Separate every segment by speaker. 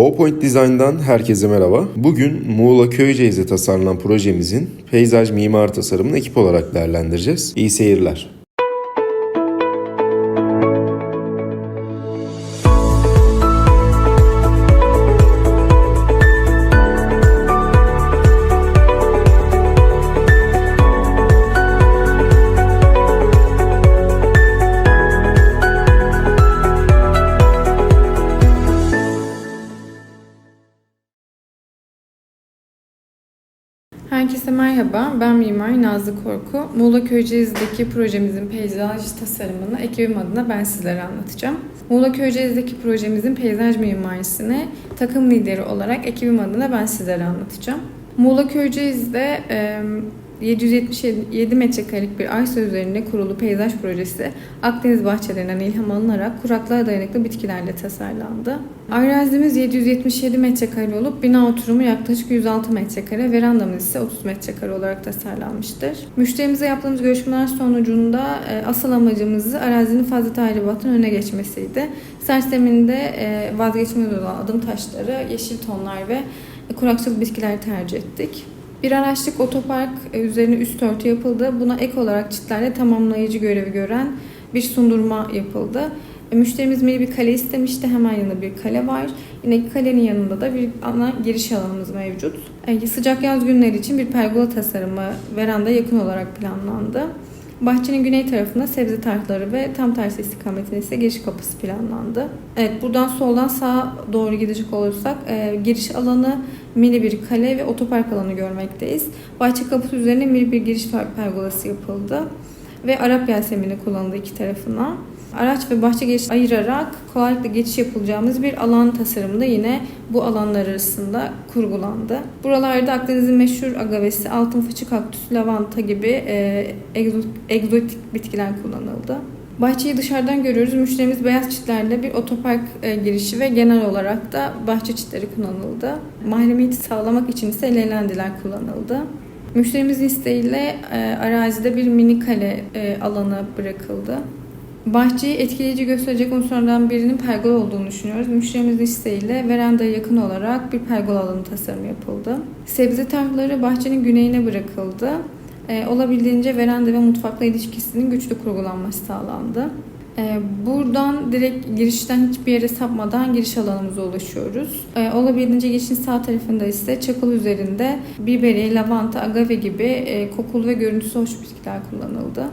Speaker 1: CoPoint Design'dan herkese merhaba. Bugün Muğla Köyceğiz'de tasarlanan projemizin peyzaj mimar tasarımını ekip olarak değerlendireceğiz. İyi seyirler.
Speaker 2: Herkese merhaba, ben Mimar Nazlı Korku. Muğla Köyceğiz'deki projemizin peyzaj tasarımını ekibim adına ben sizlere anlatacağım. Muğla Köyceğiz'deki projemizin peyzaj mimarisini takım lideri olarak ekibim adına ben sizlere anlatacağım. Muğla Köyceğiz'de e, 777 metrekarelik bir arsa üzerinde kurulu peyzaj projesi Akdeniz bahçelerinden ilham alınarak kuraklığa dayanıklı bitkilerle tasarlandı. Arazimiz 777 metrekare olup bina oturumu yaklaşık 106 metrekare, verandamız ise 30 metrekare olarak tasarlanmıştır. Müşterimize yaptığımız görüşmeler sonucunda asıl amacımızı arazinin fazla tahribatın önüne geçmesiydi. Serseminde e, olan adım taşları, yeşil tonlar ve kurakçıl bitkiler tercih ettik. Bir araçlık otopark e, üzerine üst örtü yapıldı. Buna ek olarak çitlerle tamamlayıcı görevi gören bir sundurma yapıldı. E, Müşterimiz mini bir kale istemişti. Hemen yanında bir kale var. Yine kalenin yanında da bir ana giriş alanımız mevcut. E, Sıcak yaz günleri için bir pergola tasarımı veranda yakın olarak planlandı. Bahçenin güney tarafında sebze tarhları ve tam tersi istikametinde ise giriş kapısı planlandı. Evet buradan soldan sağa doğru gidecek olursak giriş alanı mini bir kale ve otopark alanı görmekteyiz. Bahçe kapısı üzerine mini bir giriş pergolası yapıldı ve Arap yelsemini kullanıldı iki tarafına. Araç ve bahçe geçiş ayırarak kolaylıkla geçiş yapılacağımız bir alan tasarımı da yine bu alanlar arasında kurgulandı. Buralarda Akdeniz'in meşhur agavesi, altın fıçı kaktüsü, lavanta gibi e, egzo- egzotik bitkiler kullanıldı. Bahçeyi dışarıdan görüyoruz. Müşterimiz beyaz çitlerle bir otopark e, girişi ve genel olarak da bahçe çitleri kullanıldı. Mahremiyeti sağlamak için ise leğendiler kullanıldı. Müşterimizin isteğiyle e, arazide bir mini kale e, alanı bırakıldı. Bahçeyi etkileyici gösterecek unsurlardan birinin pergola olduğunu düşünüyoruz. Müşterimizin isteğiyle verandaya yakın olarak bir pergola alanı tasarımı yapıldı. Sebze tarlaları bahçenin güneyine bırakıldı. Ee, olabildiğince veranda ve mutfakla ilişkisinin güçlü kurgulanması sağlandı. Ee, buradan direkt girişten hiçbir yere sapmadan giriş alanımıza ulaşıyoruz. Ee, olabildiğince girişin sağ tarafında ise çakıl üzerinde biberi, lavanta, agave gibi e, kokulu ve görüntüsü hoş bitkiler kullanıldı.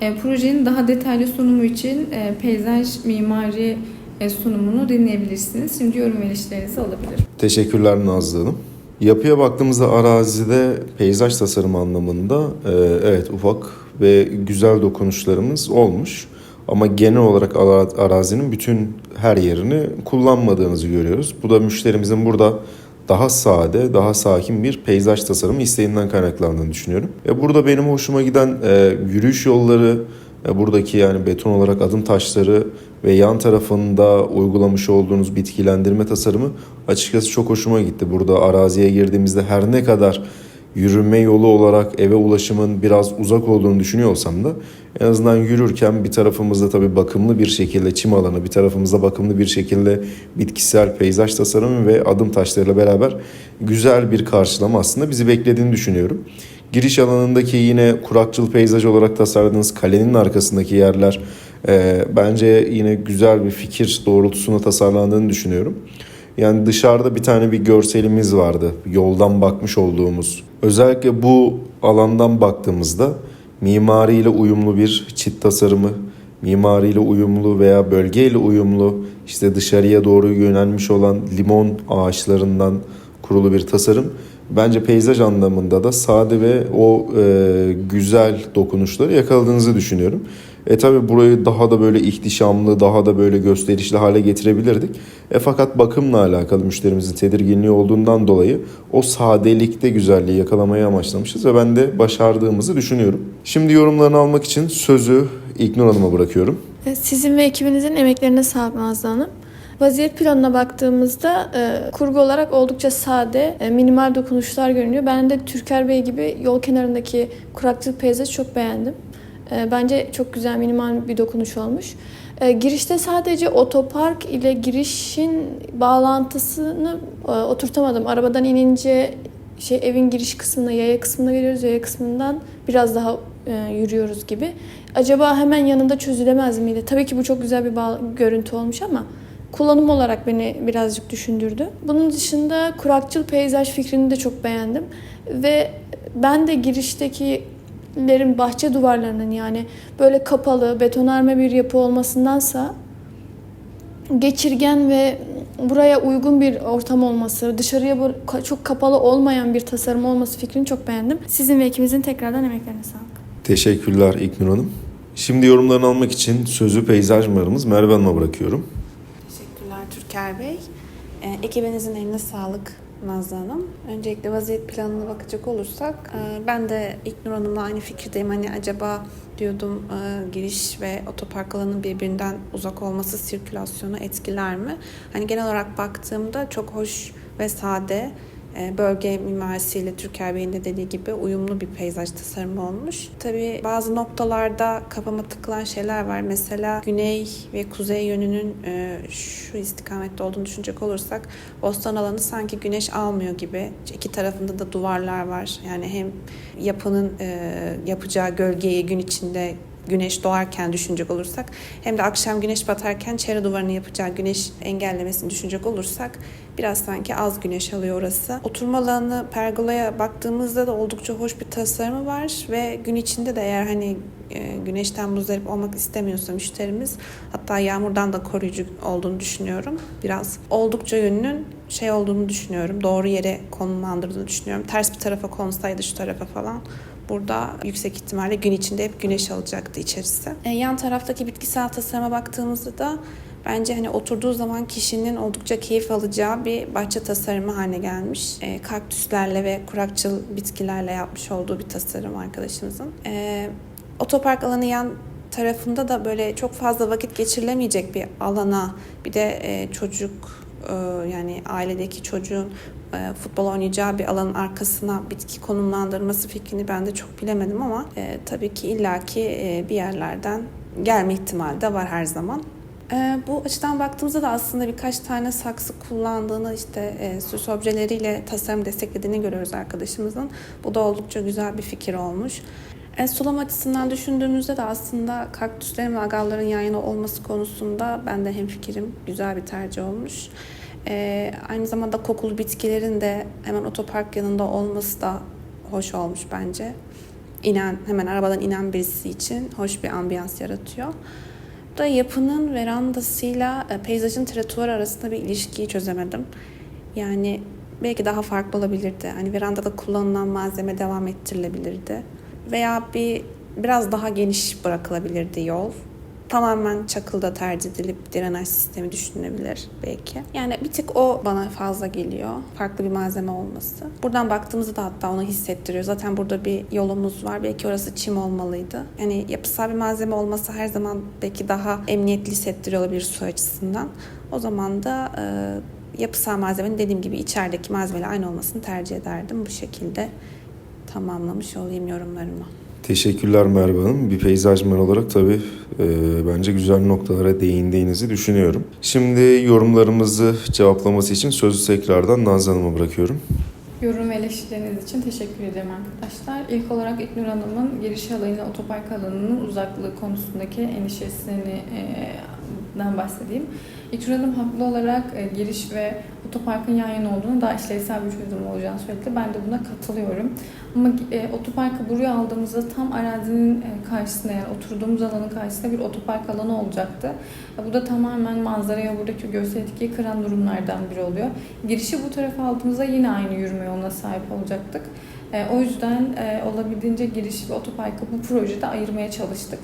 Speaker 2: E, projenin daha detaylı sunumu için e, peyzaj mimari e, sunumunu dinleyebilirsiniz. Şimdi yorum ve alabilirim.
Speaker 1: Teşekkürler Nazlı Hanım. Yapıya baktığımızda arazide peyzaj tasarımı anlamında e, evet ufak ve güzel dokunuşlarımız olmuş. Ama genel olarak ara- arazinin bütün her yerini kullanmadığınızı görüyoruz. Bu da müşterimizin burada daha sade, daha sakin bir peyzaj tasarımı isteğinden kaynaklandığını düşünüyorum. E burada benim hoşuma giden e, yürüyüş yolları, buradaki yani beton olarak adım taşları ve yan tarafında uygulamış olduğunuz bitkilendirme tasarımı açıkçası çok hoşuma gitti. Burada araziye girdiğimizde her ne kadar yürüme yolu olarak eve ulaşımın biraz uzak olduğunu düşünüyor olsam da en azından yürürken bir tarafımızda tabii bakımlı bir şekilde çim alanı, bir tarafımızda bakımlı bir şekilde bitkisel peyzaj tasarımı ve adım taşlarıyla beraber güzel bir karşılama aslında bizi beklediğini düşünüyorum. Giriş alanındaki yine kurakçıl peyzaj olarak tasarladığınız kalenin arkasındaki yerler e, bence yine güzel bir fikir doğrultusunda tasarlandığını düşünüyorum. Yani dışarıda bir tane bir görselimiz vardı. Yoldan bakmış olduğumuz. Özellikle bu alandan baktığımızda mimariyle uyumlu bir çit tasarımı, mimariyle uyumlu veya bölgeyle uyumlu işte dışarıya doğru yönelmiş olan limon ağaçlarından kurulu bir tasarım. Bence peyzaj anlamında da sade ve o e, güzel dokunuşları yakaladığınızı düşünüyorum. E tabi burayı daha da böyle ihtişamlı, daha da böyle gösterişli hale getirebilirdik. E fakat bakımla alakalı müşterimizin tedirginliği olduğundan dolayı o sadelikte güzelliği yakalamayı amaçlamışız ve ben de başardığımızı düşünüyorum. Şimdi yorumlarını almak için sözü İlknur Hanım'a bırakıyorum.
Speaker 3: Sizin ve ekibinizin emeklerine sağlık Nazlı Hanım. Vaziyet planına baktığımızda e, kurgu olarak oldukça sade, e, minimal dokunuşlar görünüyor. Ben de Türker Bey gibi yol kenarındaki kuraklık peyzajı çok beğendim. E, bence çok güzel, minimal bir dokunuş olmuş. E, girişte sadece otopark ile girişin bağlantısını e, oturtamadım. Arabadan inince şey evin giriş kısmına, yaya kısmına geliyoruz. Yaya kısmından biraz daha e, yürüyoruz gibi. Acaba hemen yanında çözülemez miydi? Tabii ki bu çok güzel bir görüntü olmuş ama kullanım olarak beni birazcık düşündürdü. Bunun dışında kurakçıl peyzaj fikrini de çok beğendim. Ve ben de giriştekilerin bahçe duvarlarının yani böyle kapalı, betonarme bir yapı olmasındansa geçirgen ve buraya uygun bir ortam olması, dışarıya çok kapalı olmayan bir tasarım olması fikrini çok beğendim. Sizin ve ikimizin tekrardan emeklerine sağlık.
Speaker 1: Teşekkürler İknur Hanım. Şimdi yorumlarını almak için sözü peyzaj mimarımız Merve Hanım'a bırakıyorum.
Speaker 4: Türker Bey. E, ekibinizin eline sağlık Nazlı Hanım. Öncelikle vaziyet planına bakacak olursak e, ben de İknur Hanım'la aynı fikirdeyim. Hani acaba diyordum e, giriş ve otopark alanının birbirinden uzak olması sirkülasyonu etkiler mi? Hani genel olarak baktığımda çok hoş ve sade bölge mimarisiyle Türker Bey'in de dediği gibi uyumlu bir peyzaj tasarımı olmuş. Tabii bazı noktalarda kafama tıkılan şeyler var. Mesela güney ve kuzey yönünün e, şu istikamette olduğunu düşünecek olursak bostan alanı sanki güneş almıyor gibi. İki tarafında da duvarlar var. Yani hem yapının e, yapacağı gölgeyi gün içinde güneş doğarken düşünecek olursak hem de akşam güneş batarken çevre duvarını yapacağı güneş engellemesini düşünecek olursak biraz sanki az güneş alıyor orası. Oturma alanı pergolaya baktığımızda da oldukça hoş bir tasarımı var ve gün içinde de eğer hani e, güneşten muzdarip olmak istemiyorsa müşterimiz hatta yağmurdan da koruyucu olduğunu düşünüyorum. Biraz oldukça yönünün şey olduğunu düşünüyorum. Doğru yere konumlandırdığını düşünüyorum. Ters bir tarafa konsaydı şu tarafa falan burada yüksek ihtimalle gün içinde hep güneş alacaktı içerisi. E, yan taraftaki bitkisel tasarıma baktığımızda da bence hani oturduğu zaman kişinin oldukça keyif alacağı bir bahçe tasarımı haline gelmiş. E, kaktüslerle ve kurakçıl bitkilerle yapmış olduğu bir tasarım arkadaşımızın. E, otopark alanı yan tarafında da böyle çok fazla vakit geçirilemeyecek bir alana bir de e, çocuk e, yani ailedeki çocuğun e, futbol oynayacağı bir alanın arkasına bitki konumlandırması fikrini ben de çok bilemedim ama e, tabii ki illaki e, bir yerlerden gelme ihtimali de var her zaman. E, bu açıdan baktığımızda da aslında birkaç tane saksı kullandığını işte e, süs objeleriyle tasarım desteklediğini görüyoruz arkadaşımızın. Bu da oldukça güzel bir fikir olmuş. E, sulama açısından düşündüğümüzde de aslında kaktüslerin ve agalların yan yana olması konusunda ben de hemfikirim. Güzel bir tercih olmuş. E, aynı zamanda kokulu bitkilerin de hemen otopark yanında olması da hoş olmuş bence. İnen, hemen arabadan inen birisi için hoş bir ambiyans yaratıyor. Bu da yapının verandasıyla e, peyzajın tretuar arasında bir ilişkiyi çözemedim. Yani belki daha farklı olabilirdi. Hani verandada kullanılan malzeme devam ettirilebilirdi. Veya bir biraz daha geniş bırakılabilirdi yol. Tamamen çakılda tercih edilip drenaj sistemi düşünülebilir belki. Yani bir tık o bana fazla geliyor. Farklı bir malzeme olması. Buradan baktığımızda da hatta onu hissettiriyor. Zaten burada bir yolumuz var. Belki orası çim olmalıydı. Yani yapısal bir malzeme olması her zaman belki daha emniyetli hissettiriyor olabilir su açısından. O zaman da e, yapısal malzemenin dediğim gibi içerideki malzemeyle aynı olmasını tercih ederdim. Bu şekilde tamamlamış olayım yorumlarımı.
Speaker 1: Teşekkürler Merve Hanım. Bir peyzaj mimar olarak tabii e, bence güzel noktalara değindiğinizi düşünüyorum. Şimdi yorumlarımızı cevaplaması için sözü tekrardan Nazlı Hanım'a bırakıyorum.
Speaker 2: Yorum ve eleştirileriniz için teşekkür ederim arkadaşlar. İlk olarak İknur Hanım'ın giriş alanıyla otopark alanının uzaklığı konusundaki endişesini e, bahsedeyim. İknur Hanım haklı olarak e, giriş ve otoparkın yan yana olduğunu daha işlevsel bir çözüm olacağını söyledi. Ben de buna katılıyorum. Ama e, otoparkı buraya aldığımızda tam arazinin e, karşısında yani oturduğumuz alanın karşısında bir otopark alanı olacaktı. E, bu da tamamen manzaraya buradaki görsel etkiyi kıran durumlardan biri oluyor. Girişi bu tarafa aldığımızda yine aynı yürüme yoluna sahip olacaktık. E, o yüzden e, olabildiğince giriş ve otoparkı bu projede ayırmaya çalıştık.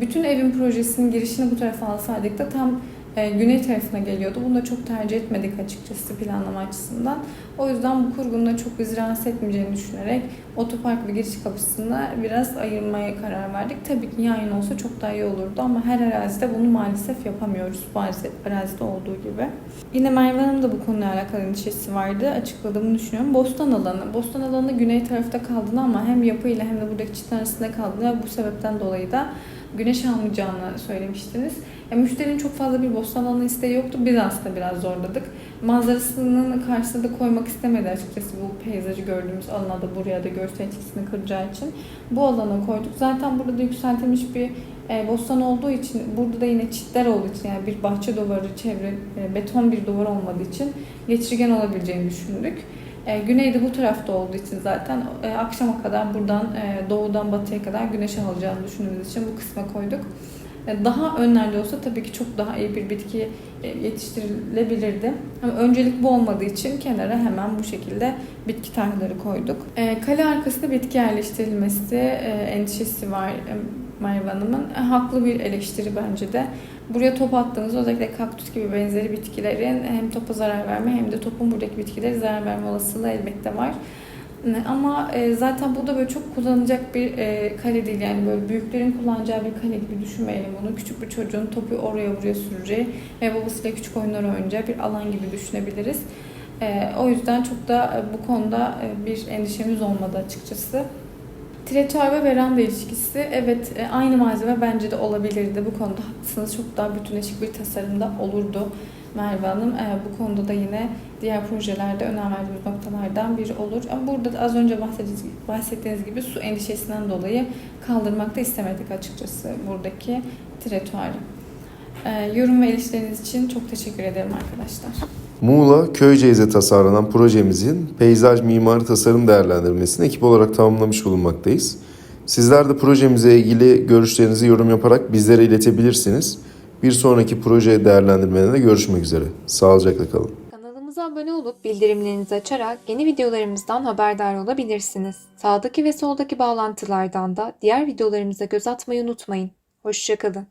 Speaker 2: Bütün evin projesinin girişini bu tarafa alsaydık da tam e, güney tarafına geliyordu. Bunu da çok tercih etmedik açıkçası planlama açısından. O yüzden bu kurgunun da çok bizi rahatsız etmeyeceğini düşünerek otopark ve giriş kapısında biraz ayırmaya karar verdik. Tabii ki yan olsa çok daha iyi olurdu ama her arazide bunu maalesef yapamıyoruz. Bu arazide, olduğu gibi. Yine Merve Hanım da bu konuyla alakalı endişesi vardı. Açıkladığımı düşünüyorum. Bostan alanı. Bostan alanı güney tarafta kaldığını ama hem yapıyla hem de buradaki çitin arasında kaldığını bu sebepten dolayı da güneş almayacağını söylemiştiniz. E, müşterinin çok fazla bir bostan alanı isteği yoktu. Biz aslında biraz zorladık. Manzarasının karşısına da koymak istemedi açıkçası bu peyzajı gördüğümüz alana da buraya da görsel etkisini kıracağı için. Bu alana koyduk. Zaten burada da yükseltilmiş bir e, bostan olduğu için burada da yine çitler olduğu için yani bir bahçe duvarı çevre e, beton bir duvar olmadığı için geçirgen olabileceğini düşündük. E, güney de bu tarafta olduğu için zaten e, akşama kadar buradan e, doğudan batıya kadar güneş alacağını düşündüğümüz için bu kısma koyduk. E, daha önlerde olsa tabii ki çok daha iyi bir bitki e, yetiştirilebilirdi. Ama öncelik bu olmadığı için kenara hemen bu şekilde bitki tarlaları koyduk. E, kale arkasında bitki yerleştirilmesi e, endişesi var e, Merve Hanım'ın. E, haklı bir eleştiri bence de. Buraya top attığınız özellikle kaktüs gibi benzeri bitkilerin hem topa zarar verme hem de topun buradaki bitkileri zarar verme olasılığı elbette var. Ama e, zaten bu da böyle çok kullanılacak bir e, kale değil yani böyle büyüklerin kullanacağı bir kale gibi düşünmeyelim bunu. Küçük bir çocuğun topu oraya buraya süreceği ve babasıyla küçük oyunlar oynayacağı bir alan gibi düşünebiliriz. E, O yüzden çok da bu konuda bir endişemiz olmadı açıkçası. Tritüel ve veranda ilişkisi evet e, aynı malzeme bence de olabilirdi. Bu konuda haklısınız. Çok daha bütünleşik bir tasarımda olurdu Merve Hanım. E, Bu konuda da yine diğer projelerde önem verdiğimiz noktalardan biri olur. Ama burada da az önce bahsettiğiniz, gibi su endişesinden dolayı kaldırmak da istemedik açıkçası buradaki. E, Yorum ve eleştiriniz için çok teşekkür ederim arkadaşlar.
Speaker 1: Muğla Köyceğiz'e tasarlanan projemizin peyzaj mimari tasarım değerlendirmesini ekip olarak tamamlamış bulunmaktayız. Sizler de projemize ilgili görüşlerinizi yorum yaparak bizlere iletebilirsiniz. Bir sonraki proje değerlendirmelerinde görüşmek üzere. Sağlıcakla kalın.
Speaker 5: Kanalımıza abone olup bildirimlerinizi açarak yeni videolarımızdan haberdar olabilirsiniz. Sağdaki ve soldaki bağlantılardan da diğer videolarımıza göz atmayı unutmayın. Hoşçakalın.